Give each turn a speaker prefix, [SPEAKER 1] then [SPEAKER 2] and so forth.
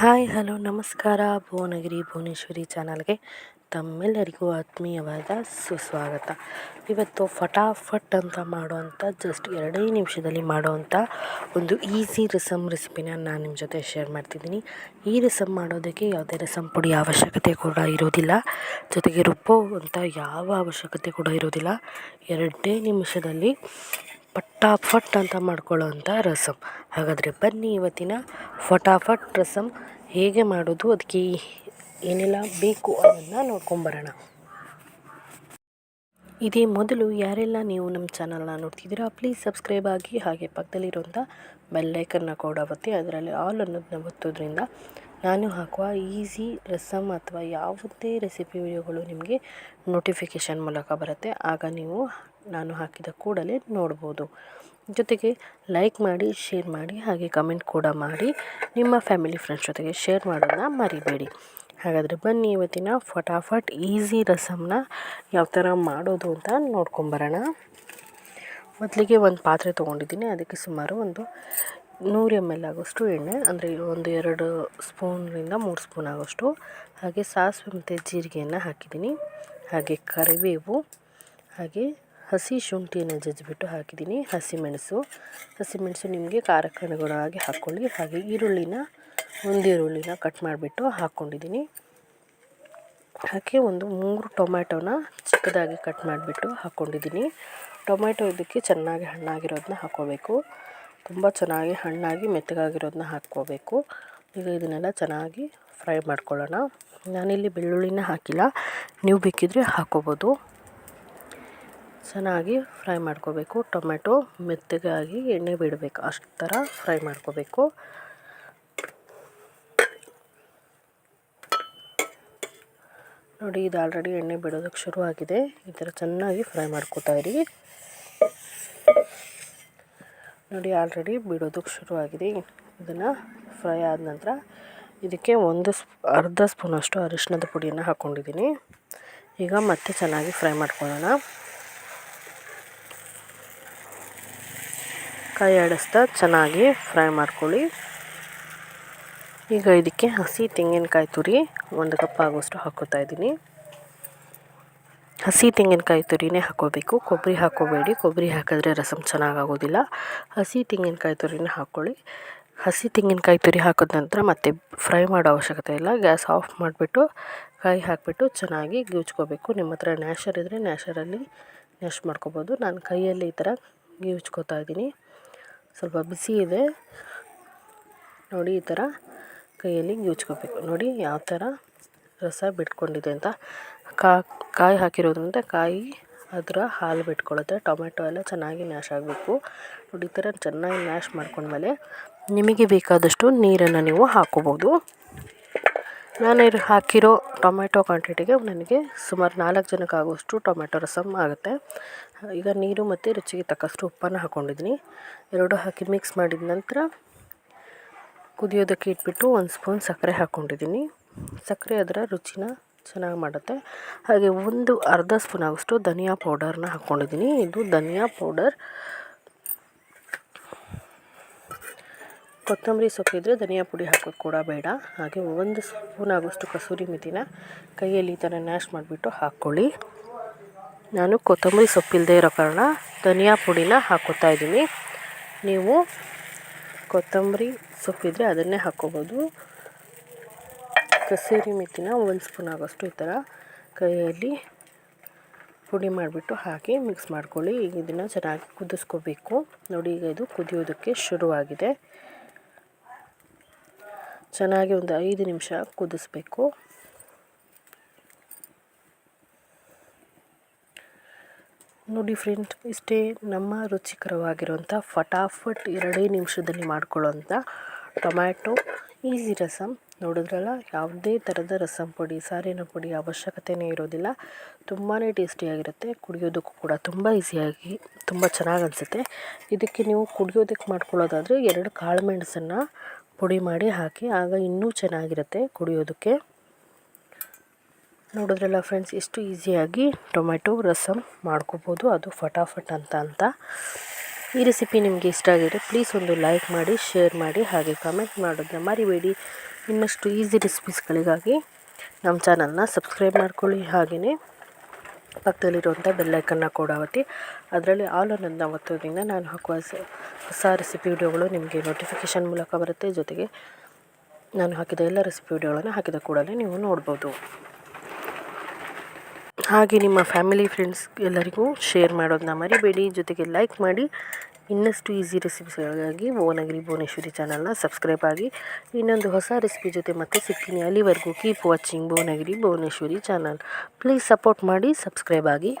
[SPEAKER 1] Hi, hello, ನಮಸ್ಕಾರ. ಭುವನಗಿರಿ, ಭುವನೇಶ್ವರಿ ಚಾನಲ್ಗೆ ತಮ್ಮೆಲ್ಲರಿಗೂ ಆತ್ಮೀಯವಾದ ಸುಸ್ವಾಗತ. ಇವತ್ತು ಫಟಾಫಟ್ ಅಂತ ಮಾಡುವಂಥ, ಜಸ್ಟ್ ಎರಡೇ ನಿಮಿಷದಲ್ಲಿ ಮಾಡುವಂಥ ಒಂದು ಈಸಿ ರಸಮ್ ರೆಸಿಪಿನ ನಾನು ನಿಮ್ಮ ಜೊತೆ ಶೇರ್ ಮಾಡ್ತಿದ್ದೀನಿ. ಈ ರಸಮ್ ಮಾಡೋದಕ್ಕೆ ಯಾವುದೇ ರಸಮ್ ಪುಡಿ ಅವಶ್ಯಕತೆ ಕೂಡ ಇರೋದಿಲ್ಲ. ಜೊತೆಗೆ ರುಬ್ಬೋ ಅಂತ ಯಾವ ಅವಶ್ಯಕತೆ ಕೂಡ ಇರೋದಿಲ್ಲ. ಎರಡೇ ನಿಮಿಷದಲ್ಲಿ ಪಟ್ಟಾಫಟ್ ಅಂತ ಮಾಡ್ಕೊಳ್ಳೋವಂಥ ರಸಮ್ ಹಾಗಾದರೆ ಬನ್ನಿ ಇವತ್ತಿನ ಫಟಾಫಟ್ ರಸಮ್ ಹೇಗೆ ಮಾಡೋದು, ಅದಕ್ಕೆ ಏನೆಲ್ಲ ಬೇಕು ಅದನ್ನು ನೋಡ್ಕೊಂಬರೋಣ. ಇದೇ ಮೊದಲು ಯಾರೆಲ್ಲ ನೀವು ನಮ್ಮ ಚಾನಲ್ನ ನೋಡ್ತಿದ್ದೀರಾ, ಪ್ಲೀಸ್ ಸಬ್ಸ್ಕ್ರೈಬ್ ಆಗಿ ಹಾಗೆ ಪಕ್ಕದಲ್ಲಿರುವಂಥ ಬೆಲ್ಲೈಕನ್ನ ಕೂಡ ಒತ್ತಿ, ಅದರಲ್ಲಿ ಆಲ್ ಅನ್ನೋದನ್ನ ಒತ್ತೋದ್ರಿಂದ ನಾನು ಹಾಕುವ ಈಸಿ ರಸಮ್ ಅಥವಾ ಯಾವುದೇ ರೆಸಿಪಿ ವಿಡಿಯೋಗಳು ನಿಮಗೆ ನೋಟಿಫಿಕೇಷನ್ ಮೂಲಕ ಬರುತ್ತೆ. ಆಗ ನೀವು ನಾನು ಹಾಕಿದ ಕೂಡಲೇ ನೋಡ್ಬೋದು. ಜೊತೆಗೆ ಲೈಕ್ ಮಾಡಿ ಶೇರ್ ಮಾಡಿ, ಹಾಗೆ ಕಮೆಂಟ್ ಕೂಡ ಮಾಡಿ. ನಿಮ್ಮ ಫ್ಯಾಮಿಲಿ ಫ್ರೆಂಡ್ಸ್ ಜೊತೆಗೆ ಶೇರ್ ಮಾಡೋದನ್ನ ಮರಿಬೇಡಿ. ಹಾಗಾದರೆ ಬನ್ನಿ ಇವತ್ತಿನ ಫಟಾಫಟ್ ಈಸಿ ರಸಮ್ನ ಯಾವ ಥರ ಮಾಡೋದು ಅಂತ ನೋಡ್ಕೊಂಬರೋಣ. ಮೊದಲಿಗೆ ಒಂದು ಪಾತ್ರೆ ತೊಗೊಂಡಿದ್ದೀನಿ. ಅದಕ್ಕೆ ಸುಮಾರು ಒಂದು ನೂರು ಎಂ ಎಲ್ ಆಗೋಷ್ಟು ಎಣ್ಣೆ, ಅಂದರೆ ಒಂದು ಎರಡು ಸ್ಪೂನಿಂದ ಮೂರು ಸ್ಪೂನ್ ಆಗೋಷ್ಟು. ಹಾಗೆ ಸಾಸಿವೆ ಮತ್ತು ಜೀರಿಗೆಯನ್ನು ಹಾಕಿದ್ದೀನಿ. ಹಾಗೆ ಕರಿಬೇವು, ಹಾಗೆ ಹಸಿ ಶುಂಠಿಯನ್ನು ಜಜ್ಜಿಬಿಟ್ಟು ಹಾಕಿದ್ದೀನಿ. ಹಸಿಮೆಣಸು ಹಸಿಮೆಣಸು ನಿಮಗೆ ಖಾರಕ್ಕೆ ಅನುಗುಣವಾಗಿ ಹಾಕ್ಕೊಳ್ಳಿ ಹಾಗೆ ಈರುಳ್ಳಿನ, ಒಂದು ಈರುಳ್ಳಿನ ಕಟ್ ಮಾಡಿಬಿಟ್ಟು ಹಾಕ್ಕೊಂಡಿದ್ದೀನಿ ಹಾಗೆ ಒಂದು ಮೂರು ಟೊಮ್ಯಾಟೋನ ಚಿಕ್ಕದಾಗಿ ಕಟ್ ಮಾಡಿಬಿಟ್ಟು ಹಾಕ್ಕೊಂಡಿದ್ದೀನಿ ಟೊಮ್ಯಾಟೊ ಇದಕ್ಕೆ ಚೆನ್ನಾಗಿ ಹಣ್ಣಾಗಿರೋದನ್ನ ಹಾಕ್ಕೋಬೇಕು. ತುಂಬ ಚೆನ್ನಾಗಿ ಹಣ್ಣಾಗಿ ಮೆತ್ತಗಾಗಿರೋದನ್ನ ಹಾಕ್ಕೋಬೇಕು. ಈಗ ಇದನ್ನೆಲ್ಲ ಚೆನ್ನಾಗಿ ಫ್ರೈ ಮಾಡ್ಕೊಳ್ಳೋಣ. ನಾನಿಲ್ಲಿ ಬೆಳ್ಳುಳ್ಳಿನ ಹಾಕಿಲ್ಲ. ನೀವು ಬೇಕಿದ್ರೆ ಹಾಕ್ಕೋಬೋದು. ಚೆನ್ನಾಗಿ ಫ್ರೈ ಮಾಡ್ಕೋಬೇಕು. ಟೊಮೆಟೊ ಮೆತ್ತಗಾಗಿ ಎಣ್ಣೆ ಬಿಡಬೇಕು. ಅಷ್ಟು ಥರ ಫ್ರೈ ಮಾಡ್ಕೋಬೇಕು. ನೋಡಿ, ಇದು ಆಲ್ರೆಡಿ ಎಣ್ಣೆ ಬಿಡೋದಕ್ಕೆ ಶುರುವಾಗಿದೆ. ಈ ಥರ ಚೆನ್ನಾಗಿ ಫ್ರೈ ಮಾಡ್ಕೋತಾ ಇರಿ. ನೋಡಿ, ಆಲ್ರೆಡಿ ಬಿಡೋದಕ್ಕೆ ಶುರುವಾಗಿದೆ. ಇದನ್ನು ಫ್ರೈ ಆದ ನಂತರ ಇದಕ್ಕೆ ಒಂದು ಸ್ಪ್, ಅರ್ಧ ಸ್ಪೂನಷ್ಟು ಅರಿಶಿಣದ ಪುಡಿಯನ್ನು ಹಾಕ್ಕೊಂಡಿದ್ದೀನಿ ಈಗ ಮತ್ತೆ ಚೆನ್ನಾಗಿ ಫ್ರೈ ಮಾಡ್ಕೊಳ್ಳೋಣ. ಕೈ ಆಡಿಸ್ತಾ ಚೆನ್ನಾಗಿ ಫ್ರೈ ಮಾಡ್ಕೊಳ್ಳಿ. ಈಗ ಇದಕ್ಕೆ ಹಸಿ ತೆಂಗಿನಕಾಯಿ ತುರಿ ಒಂದು ಕಪ್ ಆಗುವಷ್ಟು ಹಾಕೋತಾ ಇದ್ದೀನಿ. ಹಸಿ ತೆಂಗಿನಕಾಯಿ ತುರಿನೇ ಹಾಕೋಬೇಕು. ಕೊಬ್ಬರಿ ಹಾಕೋಬೇಡಿ. ಕೊಬ್ಬರಿ ಹಾಕಿದ್ರೆ ರಸಮ್ ಚೆನ್ನಾಗಾಗೋದಿಲ್ಲ. ಹಸಿ ತೆಂಗಿನಕಾಯಿ ತುರಿನೇ ಹಾಕ್ಕೊಳ್ಳಿ ಹಸಿ ತೆಂಗಿನಕಾಯಿ ತುರಿ ಹಾಕಿದ ನಂತರ ಮತ್ತೆ ಫ್ರೈ ಮಾಡೋ ಅವಶ್ಯಕತೆ ಇಲ್ಲ. ಗ್ಯಾಸ್ ಆಫ್ ಮಾಡಿಬಿಟ್ಟು ಕಾಯಿ ಹಾಕಿಬಿಟ್ಟು ಚೆನ್ನಾಗಿ ಗೀಚ್ಕೋಬೇಕು ನಿಮ್ಮ ಹತ್ರ ನ್ಯಾಶರ್ ಇದ್ದರೆ ನ್ಯಾಶರಲ್ಲಿ ನ್ಯಾಶ್ ಮಾಡ್ಕೋಬೋದು. ನಾನು ಕೈಯಲ್ಲಿ ಈ ಥರ ಗೀಚ್ಕೋತಾ ಇದ್ದೀನಿ. ಸ್ವಲ್ಪ ಬಿಸಿ ಇದೆ. ನೋಡಿ ಈ ಥರ ಕೈಯಲ್ಲಿ ಗೀಚ್ಕೋಬೇಕು ನೋಡಿ ಯಾವ ಥರ ರಸ ಬಿಟ್ಕೊಂಡಿದೆ ಅಂತ. ಕಾಯಿ ಹಾಕಿರೋದ್ರಿಂದ ಕಾಯಿ ಅದರ ಹಾಲು ಬಿಟ್ಕೊಳ್ಳುತ್ತೆ. ಟೊಮೆಟೊ ಎಲ್ಲ ಚೆನ್ನಾಗಿ ನ್ಯಾಶ್ ಆಗಬೇಕು. ನೋಡಿ ಈ ಥರ ಚೆನ್ನಾಗಿ ನ್ಯಾಶ್ ಮಾಡ್ಕೊಂಡ್ಮೇಲೆ ನಿಮಗೆ ಬೇಕಾದಷ್ಟು ನೀರನ್ನು ನೀವು ಹಾಕ್ಕೋಬೋದು ನಾನು ಹಾಕಿರೋ ಟೊಮೆಟೊ ಕ್ವಾಂಟಿಟಿಗೆ ನನಗೆ ಸುಮಾರು ನಾಲ್ಕು ಜನಕ್ಕೆ ಆಗುವಷ್ಟು ಟೊಮೆಟೊ ರಸಮ್ ಆಗುತ್ತೆ. ಈಗ ನೀರು ಮತ್ತು ರುಚಿಗೆ ತಕ್ಕಷ್ಟು ಉಪ್ಪನ್ನು ಹಾಕ್ಕೊಂಡಿದ್ದೀನಿ ಎರಡು ಹಾಕಿ ಮಿಕ್ಸ್ ಮಾಡಿದ ನಂತರ ಕುದಿಯೋದಕ್ಕೆ ಇಟ್ಬಿಟ್ಟು ಒಂದು ಸ್ಪೂನ್ ಸಕ್ಕರೆ ಹಾಕ್ಕೊಂಡಿದ್ದೀನಿ ಸಕ್ಕರೆ ಅದರ ರುಚಿನ ಚೆನ್ನಾಗಿ ಮಾಡುತ್ತೆ. ಹಾಗೆ ಒಂದು ಅರ್ಧ ಸ್ಪೂನ್ ಆಗೋಷ್ಟು ಧನಿಯಾ ಪೌಡರ್ನ ಹಾಕ್ಕೊಂಡಿದ್ದೀನಿ ಇದು ಧನಿಯಾ ಪೌಡರ್ ಕೊತ್ತಂಬರಿ ಸೊಪ್ಪಿದ್ರೆ ಧನಿಯಾ ಪುಡಿ ಹಾಕೋದು ಕೂಡ ಬೇಡ. ಹಾಗೆ ಒಂದು ಸ್ಪೂನ್ ಆಗೋಷ್ಟು ಕಸೂರಿ ಮೆಥಿನ ಕೈಯಲ್ಲಿ ಈ ಥರ ನ್ಯಾಶ್ ಮಾಡಿಬಿಟ್ಟು ಹಾಕ್ಕೊಳ್ಳಿ. ನಾನು ಕೊತ್ತಂಬರಿ ಸೊಪ್ಪಿಲ್ಲದೆ ಇರೋ ಕಾರಣ ಧನಿಯಾ ಪುಡಿನ ಹಾಕೋತಾ ಇದ್ದೀನಿ. ನೀವು ಕೊತ್ತಂಬರಿ ಸೊಪ್ಪಿದ್ರೆ ಅದನ್ನೇ ಹಾಕ್ಕೋಬೋದು. ಕಸೂರಿ ಮೆಥಿನ ಒಂದು ಸ್ಪೂನ್ ಆಗೋಷ್ಟು ಈ ಥರ ಕೈಯಲ್ಲಿ ಪುಡಿ ಮಾಡಿಬಿಟ್ಟು ಹಾಕಿ ಮಿಕ್ಸ್ ಮಾಡ್ಕೊಳ್ಳಿ. ಈಗ ಇದನ್ನು ಚೆನ್ನಾಗಿ ಕುದಿಸ್ಕೋಬೇಕು. ನೋಡಿ ಈಗ ಇದು ಕುದಿಯೋದಕ್ಕೆ ಶುರುವಾಗಿದೆ. ಚೆನ್ನಾಗಿ ಒಂದು ಐದು ನಿಮಿಷ ಕುದಿಸ್ಬೇಕು. ನೋಡಿ ಫ್ರೆಂಡ್ ಇಷ್ಟೇ ನಮ್ಮ ರುಚಿಕರವಾಗಿರುವಂಥ ಫಟಾಫಟ್ ಎರಡೇ ನಿಮಿಷದಲ್ಲಿ ಮಾಡ್ಕೊಳ್ಳೋಂಥ ಟೊಮ್ಯಾಟೊ, ಈಸಿ ರಸಮ್ ನೋಡಿದ್ರಲ್ಲ, ಯಾವುದೇ ಥರದ ರಸಂ ಪುಡಿ, ಸಾರಿನ ಪುಡಿ ಅವಶ್ಯಕತೆಯೇ ಇರೋದಿಲ್ಲ. ತುಂಬಾ ಟೇಸ್ಟಿಯಾಗಿರುತ್ತೆ. ಕುಡಿಯೋದಕ್ಕೂ ಕೂಡ ತುಂಬ ಈಸಿಯಾಗಿ, ತುಂಬ ಚೆನ್ನಾಗಿ ಅನಿಸುತ್ತೆ. ಇದಕ್ಕೆ ನೀವು ಕುಡಿಯೋದಕ್ಕೆ ಮಾಡ್ಕೊಳ್ಳೋದಾದರೆ ಎರಡು ಕಾಳು ಮೆಣಸನ್ನು ಪುಡಿ ಮಾಡಿ ಹಾಕಿ, ಆಗ ಇನ್ನೂ ಚೆನ್ನಾಗಿರುತ್ತೆ ಕುಡಿಯೋದಕ್ಕೆ. ನೋಡಿದ್ರಲ್ಲ ಫ್ರೆಂಡ್ಸ್ ಎಷ್ಟು ಈಸಿಯಾಗಿ ಟೊಮೆಟೊ ರಸಮ್ ಮಾಡ್ಕೋಬೋದು, ಅದು ಫಟಾಫಟ್ ಅಂತ ಅಂತ. ಈ ರೆಸಿಪಿ ನಿಮಗೆ ಇಷ್ಟ ಆಗಿದ್ರೆ ಪ್ಲೀಸ್ ಒಂದು ಲೈಕ್ ಮಾಡಿ, ಶೇರ್ ಮಾಡಿ, ಹಾಗೆ ಕಮೆಂಟ್ ಮಾಡೋದನ್ನ ಮರಿಬೇಡಿ. ಇನ್ನಷ್ಟು ಈಸಿ ರೆಸಿಪೀಸ್ಗಳಿಗಾಗಿ ನಮ್ಮ ಚಾನಲ್ನ ಸಬ್ಸ್ಕ್ರೈಬ್ ಮಾಡ್ಕೊಳ್ಳಿ. ಹಾಗೆಯೇ ಪಕ್ಕದಲ್ಲಿರುವಂಥ ಬೆಲ್ಲೈಕನ್ನ ಕೂಡ ಒತ್ತಿ ಅದರಲ್ಲಿ ಆಲ್ ಅನ್ನೋದನ್ನ ಒತ್ತೋದ್ರಿಂದ ನಾನು ಹಾಕುವ ಹೊಸ ರೆಸಿಪಿ ವಿಡಿಯೋಗಳು ನಿಮಗೆ ನೋಟಿಫಿಕೇಷನ್ ಮೂಲಕ ಬರುತ್ತೆ. ಜೊತೆಗೆ ನಾನು ಹಾಕಿದ ಎಲ್ಲ ರೆಸಿಪಿ ವಿಡಿಯೋಗಳನ್ನು ಹಾಕಿದ ಕೂಡಲೇ ನೀವು ನೋಡ್ಬೋದು. ಹಾಗೆ ನಿಮ್ಮ ಫ್ಯಾಮಿಲಿ ಫ್ರೆಂಡ್ಸ್ ಎಲ್ಲರಿಗೂ ಶೇರ್ ಮಾಡೋದನ್ನ ಮರಿಬೇಡಿ. ಜೊತೆಗೆ ಲೈಕ್ ಮಾಡಿ ಇನ್ನಷ್ಟು ಈಸಿ ರೆಸಿಪೀಸ್ಗಳಿಗಾಗಿ ಭುವನಗಿರಿ ಭುವನೇಶ್ವರಿ ಚಾನಲ್ನ ಸಬ್ಸ್ಕ್ರೈಬ್ ಆಗಿ ಇನ್ನೊಂದು ಹೊಸ ರೆಸಿಪಿ ಜೊತೆ ಮತ್ತೆ ಸಿಗ್ತೀನಿ. ಅಲ್ಲಿವರೆಗೂ keep watching Bhuvanagiri Bhuvaneshwari channel. Please support ಮಾಡಿ ಸಬ್ಸ್ಕ್ರೈಬ್ ಆಗಿ.